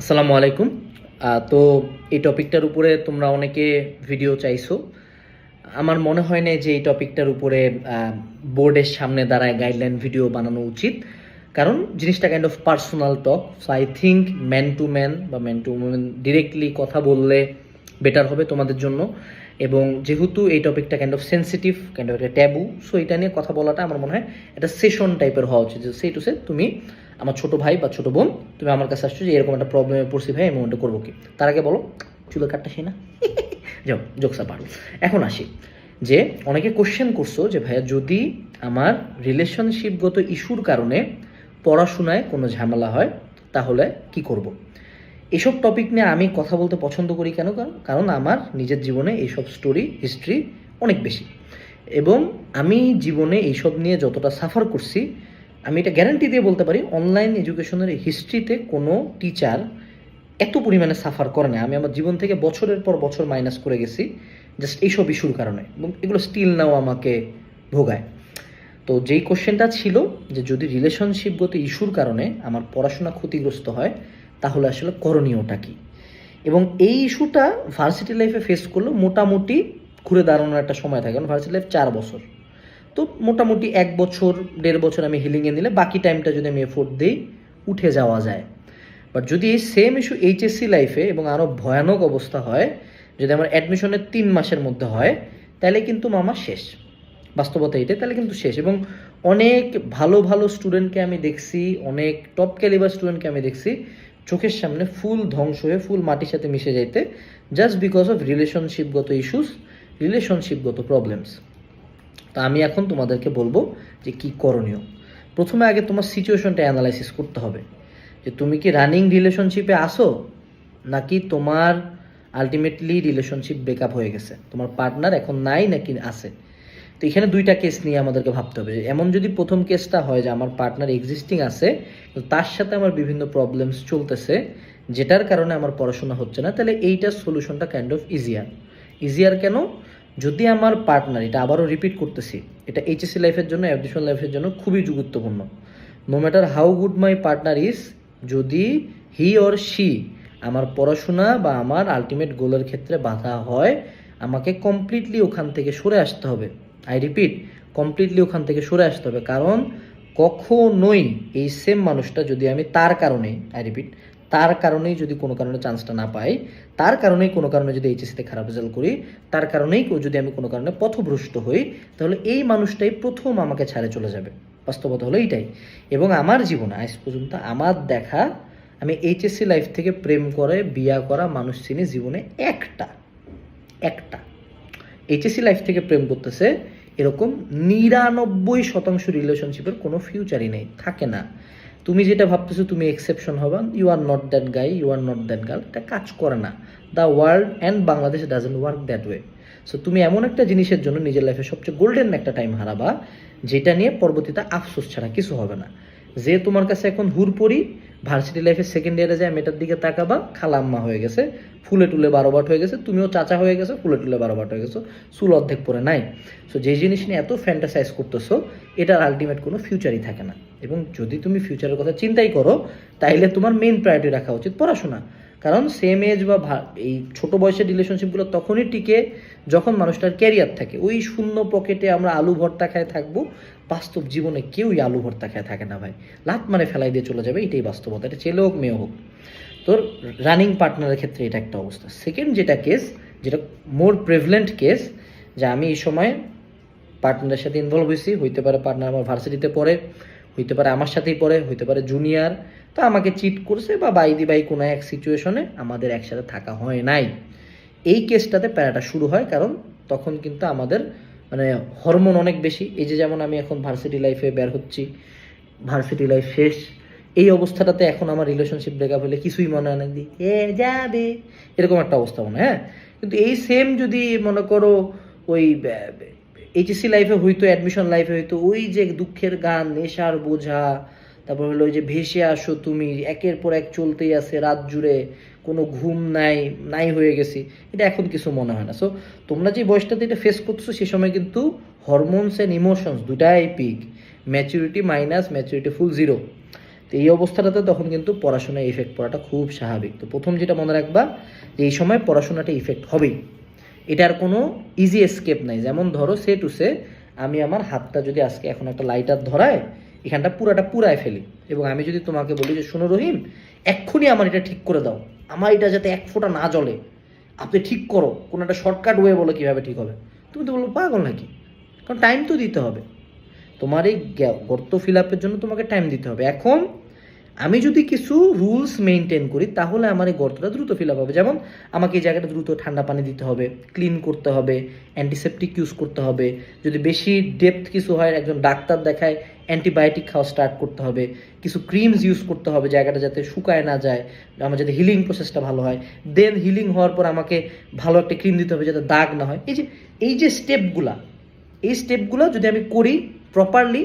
আসসালামু আলাইকুম। তো এই টপিকটার উপরে তোমরা অনেকে ভিডিও চাইছো। আমার মনে হয় না যে এই টপিকটার উপরে বোর্ডের সামনে দাঁড়ায় গাইডলাইন ভিডিও বানানো উচিত। কারণ জিনিসটা kind of personal talk so I think man to man বা ম্যান টু ম্যান ডিরেক্টলি কথা বললে বেটার হবে তোমাদের জন্য। এবং যেহেতু এই টপিকটা kind of sensitive kind of একটা ট্যাবু সো এটা নিয়ে কথা বলাটা আমার মনে হয় একটা সেশন টাইপের হওয়া উচিত। যে সেই টু সে তুমি আমার ছোট ভাই বা ছোট বোন, তুমি আমার কাছে আসছো যে এরকম একটা প্রবলেমে পড়ছি ভাই এই মোমেন্টে করব কি? তার আগে বলো, চুলের কাটটা সেই না? যাও জোকসা পারো এখন আসি, যে অনেকে কোশ্চেন করছ যে ভাইয়া যদি আমার রিলেশনশিপগত ইস্যুর কারণে পড়াশোনায় কোনো ঝামেলা হয়, তাহলে কি করব। এসব টপিক নিয়ে আমি কথা বলতে পছন্দ করি কেন? কারণ কারণ আমার নিজের জীবনে এইসব স্টোরি হিস্ট্রি অনেক বেশি। এবং আমি জীবনে এইসব নিয়ে যতটা সাফার করছি আমি এটা গ্যারান্টি দিয়ে বলতে পারি অনলাইন এডুকেশনের হিস্ট্রিতে কোনো টিচার এত পরিমাণে সাফার করে না আমি আমার জীবন থেকে বছরের পর বছর মাইনাস করে গেছি জাস্ট এইসব ইস্যুর কারণে। এবং এগুলো স্টিল নাও আমাকে ভোগায়। তো যেই কোশ্চেনটা ছিল, যে যদি রিলেশনশিপগত ইস্যুর কারণে আমার পড়াশোনা ক্ষতিগ্রস্ত হয়, তাহলে আসলে করণীয়টা কি? এবং এই ইস্যুটা ভার্সিটি লাইফে ফেস করল মোটামুটি ঘুরে দাঁড়ানোর একটা সময় থাকে। কারণ ভার্সিটি লাইফ চার বছর। তো মোটামুটি এক বছর, দেড় বছর আমি হিলিংয়ে নিলে বাকি টাইমটা যদি আমি এফোর্ট দিই, উঠে যাওয়া যায়। বাট যদি এই সেম ইস্যু এইচএসসি লাইফে এবং আরও ভয়ানক অবস্থা হয়, যদি আমার অ্যাডমিশনের তিন মাসের মধ্যে হয়, তাহলে কিন্তু মামা শেষ। বাস্তবতা এটাই, তাহলে কিন্তু শেষ। এবং অনেক ভালো ভালো স্টুডেন্টকে আমি দেখছি, অনেক টপ ক্যালিবার স্টুডেন্টকে আমি দেখছি, চোখের সামনে ফুল ধ্বংস হয়ে ফুল মাটির সাথে মিশে যাইতে জাস্ট বিকজ অফ রিলেশনশিপগত ইস্যুস রিলেশনশিপগত প্রবলেমস তো আমি এখন তোমাদেরকে বলব যে কি করণীয়। প্রথমে আগে তোমার সিচুয়েশনটা অ্যানালাইসিস করতে হবে। যে তুমি কি রানিং রিলেশনশিপে আসো নাকি তোমার আলটিমেটলি রিলেশনশিপ ব্রেকআপ হয়ে গেছে? তোমার পার্টনার এখন নাই নাকি আছে? তো এখানে দুইটা কেস নিয়ে আমাদেরকে ভাবতে হবে। এমন যদি প্রথম কেসটা হয় যে আমার পার্টনার এক্সিস্টিং আছে তার সাথে আমার বিভিন্ন প্রবলেমস চলতেছে, যেটার কারণে আমার পড়াশোনা হচ্ছে না, তাহলে এইটার সলিউশনটা কাইন্ড অফ ইজিয়ার ইজিয়ার কেন? যদি আমার পার্টনার এটা আবারও রিপিট করতেছি, এটা এইচএসসি লাইফের জন্য অ্যাডিশনাল লাইফের জন্য খুবই গুরুত্বপূর্ণ no matter how good my partner is যদি হি অর শি আমার পড়াশোনা বা আমার আলটিমেট গোলের ক্ষেত্রে বাধা হয়, আমাকে কমপ্লিটলি ওখান থেকে সরে আসতে হবে। আই রিপিট কমপ্লিটলি ওখান থেকে সরে আসতে হবে। কারণ কখনোই এই সেম মানুষটা যদি আমি তার কারণে আই রিপিট তার কারণেই যদি কোনো কারণে চান্সটা না পাই, তার কারণেই কোনো কারণে যদি এইচএসিতে খারাপ রেজাল্ট করি, তার কারণেই যদি আমি কোনো কারণে পথভ্রষ্ট হই, তাহলে এই মানুষটাই প্রথম আমাকে ছাড়ে চলে যাবে। বাস্তবতা হলো এইটাই। এবং আমার জীবনে আজ পর্যন্ত আমার দেখা, আমি এইচএসসি লাইফ থেকে প্রেম করে, বিয়া করা মানুষ চিনি জীবনে একটা। একটা। এইচএসসি লাইফ থেকে প্রেম করতেছে, এরকম নিরানব্বই শতাংশ রিলেশনশিপের কোনো ফিউচারই নেই, থাকে না। তুমি যেটা ভাবতেছো তুমি এক্সেপশন হবা। You are not that guy you are not that girl এটা কাজ করে না। The world and Bangladesh doesn't work that way so তুমি এমন একটা জিনিসের জন্য নিজের লাইফে সবচেয়ে গোল্ডেন একটা টাইম হারাবা, যেটা নিয়ে পরবর্তীতে আফসোস ছাড়া কিছু হবে না। যে তোমার কাছে এখন হুরপরি ভার্সিটি লাইফের সেকেন্ড ইয়ারে যায়, মেয়েটার দিকে তাকাবা, খালাম্মা হয়ে গেছে, ফুলে টুলে বারো বাট হয়ে গেছে, তুমিও চাচা হয়ে গেছো, ফুলে টুলে বারো বাট হয়ে গেছো, চুল অর্ধেক পরে নাই। সো যে জিনিস নিয়ে এত ফ্যান্টাসাইজ করতেছো, এটার আলটিমেট কোনো ফিউচারই থাকে না। এবং যদি তুমি ফিউচারের কথা চিন্তাই করো, তাইলে তোমার মেইন প্রায়োরিটি রাখা উচিত পড়াশোনা। কারণ সেম এজ বা এই ছোট বয়সের রিলেশনশিপগুলো তখনই টিকে যখন মানুষটার ক্যারিয়ার থাকে। ওই শূন্য পকেটে আমরা আলু ভর্তা খায় থাকব, বাস্তব জীবনে কেউই আলু ভর্তা খায় থাকে না ভাই। লাত মানে ফেলাই দিয়ে চলে যাবে, এটাই বাস্তবতা, এটা ছেলে হোক, মেয়ে হোক। তোর রানিং পার্টনারের ক্ষেত্রে এটা একটা অবস্থা। সেকেন্ড যেটা কেস যেটা মোর প্রেভলেন্ট কেস যে আমি এই সময় পার্টনারের সাথে ইনভলভ হয়েছি, হইতে পারে পার্টনার আমার ভার্সিটিতে পড়ে হইতে পারে আমার সাথেই পড়ে, হইতে পারে জুনিয়র তো আমাকে চিট করছে বা বাইদি বাই কোনো এক সিচুয়েশনে আমাদের একসাথে থাকা হয় নাই। এই কেসটাতে প্যারাটা শুরু হয়, কারণ তখন কিন্তু আমাদের মানে হরমোন অনেক বেশি। এই যে যেমন আমি এখন ভার্সিটি লাইফে বের হচ্ছি ভার্সিটি লাইফ শেষ, এই অবস্থাটাতে এখন আমার রিলেশনশিপ ব্রেকআপ হলে কিছুই মনে হয় না দি এ যাবে? এরকম একটা অবস্থা মনে হ্যাঁ কিন্তু এই সেম যদি মনে করো ওই এইচএসসি লাইফে হইতো অ্যাডমিশন লাইফে হইতো, ওই যে দুঃখের গান, নেশার বোঝা, তারপর হলো ওই যে ভেসে আসো তুমি, একের পর এক চলতেই আছে রাত জুড়ে, কোনো ঘুম নাই নাই হয়ে গেছি, এটা এখন কিছু মনে হয় না। সো তোমরা যে বয়সটাতে এটা ফেস করছ সে সময় কিন্তু হরমোনস অ্যান্ড ইমোশনস দুটাই peak maturity minus maturity full zero তো এই অবস্থাটাতে তখন কিন্তু পড়াশোনায় ইফেক্ট পড়াটা খুব স্বাভাবিক। তো প্রথম যেটা মনে রাখবা যে এই সময় পড়াশোনাটা ইফেক্ট হবেই। এটার কোনো ইজি এসকেপ নাই। যেমন ধরো সে টু সে আমি আমার হাতটা যদি আজকে এখন একটা লাইটার ধরায়, এখানটা পুরাটা পুরায় ফেলি। এবং আমি যদি তোমাকে বলি যে, শোনো রহিম, এক্ষুনি আমার এটা ঠিক করে দাও। আমার এটা যাতে এক ফোঁটা না জ্বলে। আপনি ঠিক করো। কোনো একটা শর্টকাট ওয়ে বলো কীভাবে ঠিক হবে। তুমি তো বলব, পাগল নাকি? কারণ টাইম তো দিতে হবে। তোমার এই গর্ত ফিল আপের জন্য তোমাকে টাইম দিতে হবে। এখন আমি যদি কিছু রুলস মেনটেন করি, তাহলে আমার এই গর্তটা দ্রুত ফিল আপ হবে। যেমন আমাকে এই জায়গাটা দ্রুত ঠান্ডা পানি দিতে হবে ক্লিন করতে হবে অ্যান্টিসেপটিক ইউজ করতে হবে। যদি বেশি ডেপথ কিছু হয়, একজন ডাক্তার দেখায় অ্যান্টিবায়োটিক খাওয়া স্টার্ট করতে হবে। কিছু ক্রিমস ইউজ করতে হবে জায়গাটা যাতে শুকায় না যায়, আমার যাতে হিলিং প্রসেসটা ভালো হয়। দেন হিলিং হওয়ার পর আমাকে ভালো একটা ক্রিম দিতে হবে যাতে দাগ না হয়। এই যে এই যে স্টেপগুলা এই স্টেপগুলো যদি আমি করি প্রপারলি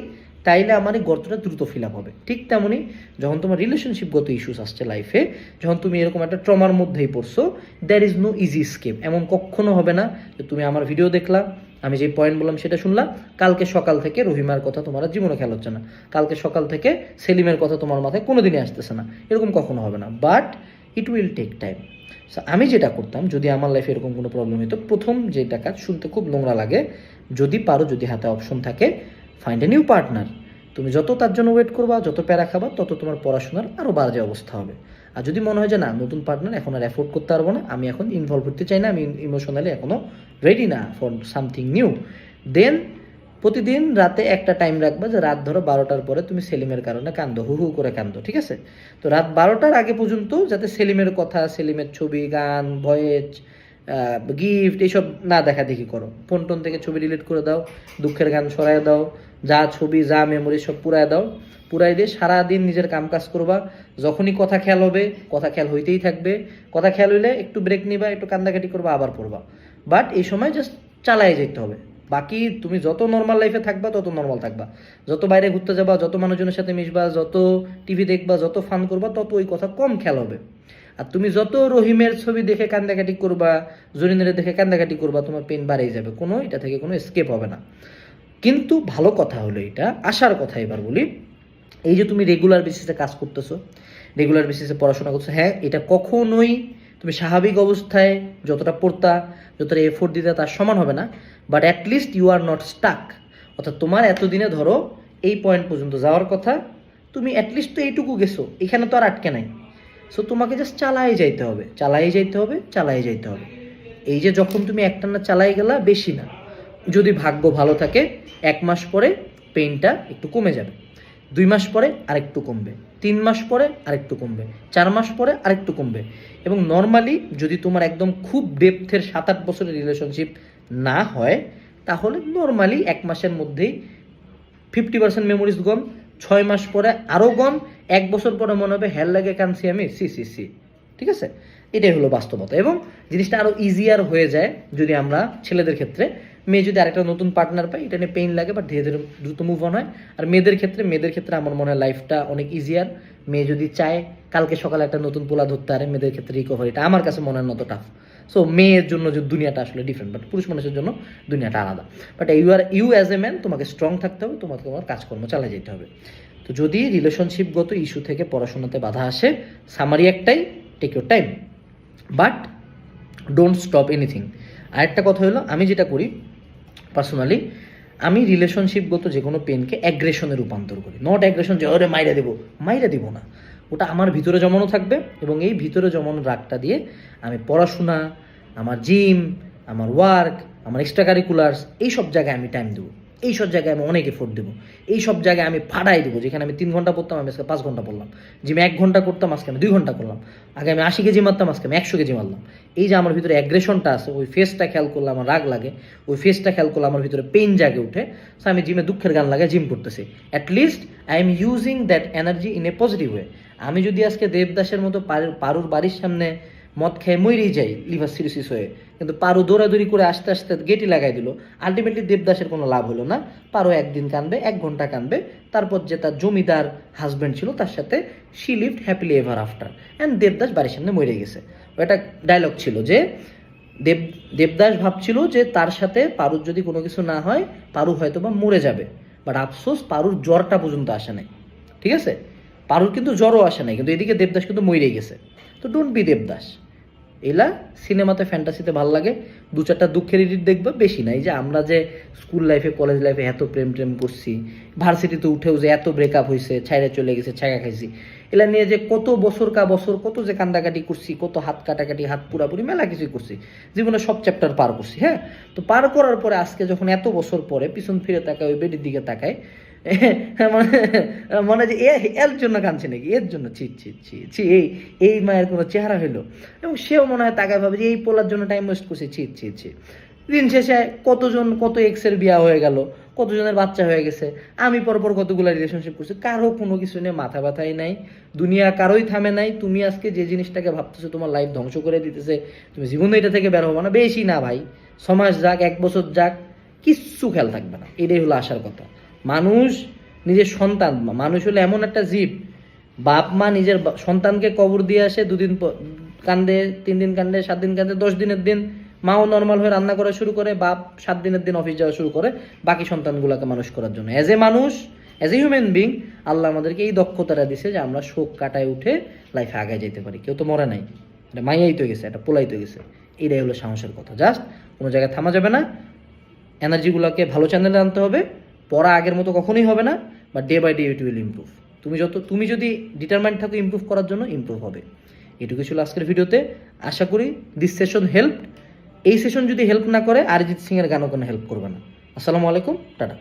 তাইলে আমার এই গর্তটা দ্রুত ফিল আপ হবে। ঠিক তেমনই যখন তোমার রিলেশনশিপগত ইস্যুস আসছে লাইফে যখন তুমি এরকম একটা ট্রমার মধ্যেই পড়ছো there is no easy escape এমন কখনো হবে না যে তুমি আমার ভিডিও দেখলা, আমি যে পয়েন্ট বললাম সেটা শুনলাম কালকে সকাল থেকে রহিমার কথা তোমার জীবনে খেয়াল হচ্ছে না। কালকে সকাল থেকে সেলিমের কথা তোমার মাথায় কোনোদিনই আসতেছে না। এরকম কখনো হবে না। But it will take time আমি যেটা করতাম, যদি আমার লাইফে এরকম কোনো প্রবলেম হতো প্রথম যেটা কাজ শুনতে খুব নোংরা লাগে, যদি পারো, যদি হাতে অপশন থাকে ফাইন্ড এ নিউ পার্টনার তুমি যত তার জন্য ওয়েট করবা, যত প্যারা খাবা, তত তোমার পড়াশোনার আরও বাজে অবস্থা হবে। আর যদি মনে হয় যে না, নতুন পার্টনার এখন আর অ্যাফোর্ড করতে পারব না, আমি এখন ইনভলভ করতে চাই না, আমি ইমোশনালি এখনও রেডি না ফর সামথিং নিউ দেন প্রতিদিন রাতে একটা টাইম রাখবা যে রাত ধরো বারোটার পরে তুমি সেলিমের কারণে কান্দো, হু হু করে কান্দো, ঠিক আছে? তো রাত বারোটার আগে পর্যন্ত যাতে সেলিমের কথা, সেলিমের ছবি, গান ভয়েস গিফট এইসব না দেখা দেখি করো। ফোন টোন থেকে ছবি ডিলিট করে দাও, দুঃখের গান সরায় দাও যা ছবি, যা মেমোরি সব পুরায় দাও। পুরাই দিয়ে সারাদিন নিজের কাম কাজ করবা। যখনই কথা খেয়াল হবে, কথা খেয়াল হইতেই থাকবে। কথা খেয়াল হইলে একটু ব্রেক নিবা, একটু কান্দাকাটি করবা, আবার পড়বা। বাট এই সময় জাস্ট চালায় যেতে হবে। বাকি তুমি যত নর্মাল লাইফে থাকবা, তত নর্মাল থাকবা। যত বাইরে ঘুরতে যাবা, যত মানুষজনের সাথে মিশবা, যত টিভি দেখবা, যত ফান করবা, তত ওই কথা কম খেয়াল হবে। আর তুমি যত রহিমের ছবি দেখে কান্দাকাটি করবা, জরিনের দেখে কান্দাকাটি করবা, তোমার পেন বাড়িয়ে যাবে। কোনো এটা থেকে কোনো স্কেপ হবে না। কিন্তু ভালো কথা হলো এটা আসার কথা এবার বলি। এই যে তুমি রেগুলার বেসিসে কাজ করতেছো রেগুলার বেসিসে পড়াশোনা করছ হ্যাঁ এটা কখনোই তুমি স্বাভাবিক অবস্থায় যতটা পড়তা, যতটা এফোর্ট দিতে তার সমান হবে না but at least you are not stuck অর্থাৎ তোমার এতদিনে ধরো এই পয়েন্ট পর্যন্ত যাওয়ার কথা, তুমি অ্যাটলিস্ট তো এইটুকু গেছো, এখানে তো আর আটকে নাই। সো তোমাকে জাস্ট চালাই যাইতে হবে চালাই যাইতে হবে চালাই যাইতে হবে। এই যে যখন তুমি একটানা চালাই গেলা, বেশি না। যদি ভাগ্য ভালো থাকে, এক মাস পরে পেইনটা একটু কমে যাবে। দুই মাস পরে আরেকটু কমবে। তিন মাস পরে আরেকটু কমবে। চার মাস পরে আরেকটু কমবে। এবং নর্মালি যদি তোমার একদম খুব ডেপথের সাত আট বছরের রিলেশনশিপ না হয়, তাহলে নর্মালি এক মাসের মধ্যেই ফিফটি পার্সেন্ট মেমোরিজ গম ছয় মাস পরে আরও গম এক বছর পরে মনে হবে, হ্যাল লাগে কানছি আমি। See see see. ঠিক আছে? এটাই হলো বাস্তবতা। এবং জিনিসটা আরও ইজিয়ার হয়ে যায় যদি আমরা ছেলেদের ক্ষেত্রে। মেয়ে যদি আরেকটা নতুন পার্টনার পায়, এটা নিয়ে পেইন লাগে বাট ধীরে ধীরে দ্রুত মুভ অন হয়। আর মেয়েদের ক্ষেত্রে মেয়েদের ক্ষেত্রে আমার মনে হয় লাইফটা অনেক ইজিয়ার মেয়ে যদি চায়, কালকে সকালে একটা নতুন পোলা ধরতে পারে মেয়েদের ক্ষেত্রে রিকভারিটা আমার কাছে মনে হয় নত টাফ সো মেয়ের জন্য যে দুনিয়াটা আসলে ডিফারেন্ট বাট পুরুষ মানুষের জন্য দুনিয়াটা আলাদা। But you are you as a man তোমাকে স্ট্রং থাকতে হবে তোমাকে তোমার কাজকর্ম চালিয়ে যেতে হবে। তো যদি রিলেশনশিপগত ইস্যু থেকে পড়াশোনাতে বাধা আসে সামারি একটাই take your time but don't stop anything আরেকটা কথা হলো, আমি যেটা করি পার্সোনালি আমি রিলেশনশিপগত যে কোনো পেনকে অ্যাগ্রেশনে রূপান্তর করি। নট অ্যাগ্রেশন যে, ওরে, মাইরা দেবো। মাইরা দেবো না। ওটা আমার ভিতরে জমানো থাকবে এবং এই ভিতরে জমানো রাগটা দিয়ে আমি পড়াশোনা, আমার জিম আমার ওয়ার্ক আমার এক্সট্রা কারিকুলার্স এই সব জায়গায় আমি টাইম দেবো। এই সব জায়গায় আমি অনেক এফোর্ট দেবো। এই সব জায়গায় আমি ফাটাই দেবো, যেখানে আমি তিন ঘণ্টা পড়তাম, আমি আজকে পাঁচ ঘণ্টা পড়লাম। জিমে এক ঘণ্টা করতাম, আজকে আমি দুই ঘণ্টা করলাম। আগে আমি আশি কেজি মারতাম, আজকে আমি একশো কেজি মারলাম। এই যে আমার ভিতরে অ্যাগ্রেশনটা আছে, ওই ফেসটা খেয়াল করলে আমার রাগ লাগে, ওই ফেসটা খেয়াল করলে আমার ভিতরে পেন জাগে উঠে। সো আমি জিমে দুঃখের গান লাগে জিম করতেছি। At least I am using that energy in a positive way আমি যদি আজকে দেবদাসের মতো পারুর বাড়ির সামনে মদ খেয়ে মরেই যাই লিভার সিরিসিস হয়ে। কিন্তু পারো দৌড়াদৌড়ি করে আস্তে আস্তে গেটি লাগাই দিল। আলটিমেটলি দেবদাসের কোনো লাভ হলো না। পারো একদিন কানবে এক ঘণ্টা কানবে তারপর যে তার জমিদার হাজব্যান্ড ছিল, তার সাথে she lived happily ever after and Devdas বাড়ির সামনে মরে গেছে। ওটা ডায়লগ ছিল যে, দেব, দেবদাস ভাবছিল যে তার সাথে পারুর যদি কোনো কিছু না হয়, পারু হয়তো বা মরে যাবে। বাট আফসোস, পারুর জ্বরটা পর্যন্ত আসে নাই। ঠিক আছে? পারুর কিন্তু জ্বরও আসে নাই। কিন্তু এদিকে দেবদাস কিন্তু মরে গেছে। তো ডোন্ট বি দেবদাস। এলা সিনেমাতে ফ্যান্টাসিতে ভালো লাগে। দু চারটা দুঃখের এডিট দেখবে, বেশি নাই যে আমরা যে স্কুল লাইফে কলেজ লাইফে এত প্রেম প্রেম করছি ভার্সিটিতে উঠেও যে এত ব্রেকআপ হয়েছে ছাইরে চলে গেছে ছায়া খাইছি, এলা নিয়ে যে কত বছর কা বছর কত যে কান্দাকাটি করছি, কত হাত কাটাকাটি, হাত পুরাপুরি, মেলা কিছুই করছি। জীবনে সব চ্যাপ্টার পার করছি হ্যাঁ? তো পার করার পরে আজকে যখন এত বছর পরে পিছন ফিরে তাকায়, ওই বেডির দিকে তাকায় মানে যে এ এর জন্য কাঁদছে নাকি? এর জন্য ছি ছি ছি ছি, এই এই মায়ের কোনো চেহারা হইল। এবং সেও মনে হয় তাকায় ভাবে যে এই পোলার জন্য টাইম ওয়েস্ট করছে। ছি ছি ছি। দিন শেষে কতজন কত এক্সের বিয়া হয়ে গেল, কতজনের বাচ্চা হয়ে গেছে, আমি পরপর কতগুলো রিলেশনশিপ করছি, কারও কোনো কিছু নিয়ে মাথা ব্যথাই নাই, দুনিয়া কারোই থামে নাই, তুমি আজকে যে জিনিসটাকে ভাবতেছো তোমার লাইফ ধ্বংস করে দিতেছে, তুমি জীবনে এটা থেকে বের হব না। বেশি না ভাই সমাজ যাক, এক বছর যাক, কিচ্ছু খেয়াল থাকবে না। এটাই হলো আসার কথা। মানুষ নিজের সন্তান, মানুষ হলো এমন একটা জীব। বাপ, মা নিজের সন্তানকে কবর দিয়ে আসে, দুদিন কান্দে তিন দিন কান্দে সাত দিন কান্দে দশ দিনের দিন মাও নর্মাল হয়ে রান্না করা শুরু করে, বাপ সাত দিনের দিন অফিস যাওয়া শুরু করে, বাকি সন্তানগুলোকে মানুষ করার জন্য। অ্যাজ এ মানুষ as a human being Allah আমাদেরকে এই দক্ষতাটা দিছে যে আমরা শোক কাটায় উঠে লাইফে আগায় যেতে পারি। কেউ তো মরে নাই। এটা মাইয়াই তো গেছে, এটা পোলাই তো গেছে। এটাই হলো সাহসের কথা। জাস্ট কোনো জায়গায় থামা যাবে না। এনার্জিগুলোকে ভালো চ্যানেলে আনতে হবে। পড়া আগের মতো কখনোই হবে না বা day by day it will improve তুমি যত, তুমি যদি ডিটারমাইন্ড থাকো ইম্প্রুভ করার জন্য ইম্প্রুভ হবে। এটুকু ছিল আজকের ভিডিওতে। আশা করি দিস সেশন হেল্প এই সেশন যদি হেল্প না করে অরিজিৎ সিংয়ের গানও কোনো হেল্প করবে না। আসসালামু আলাইকুম, টাটা।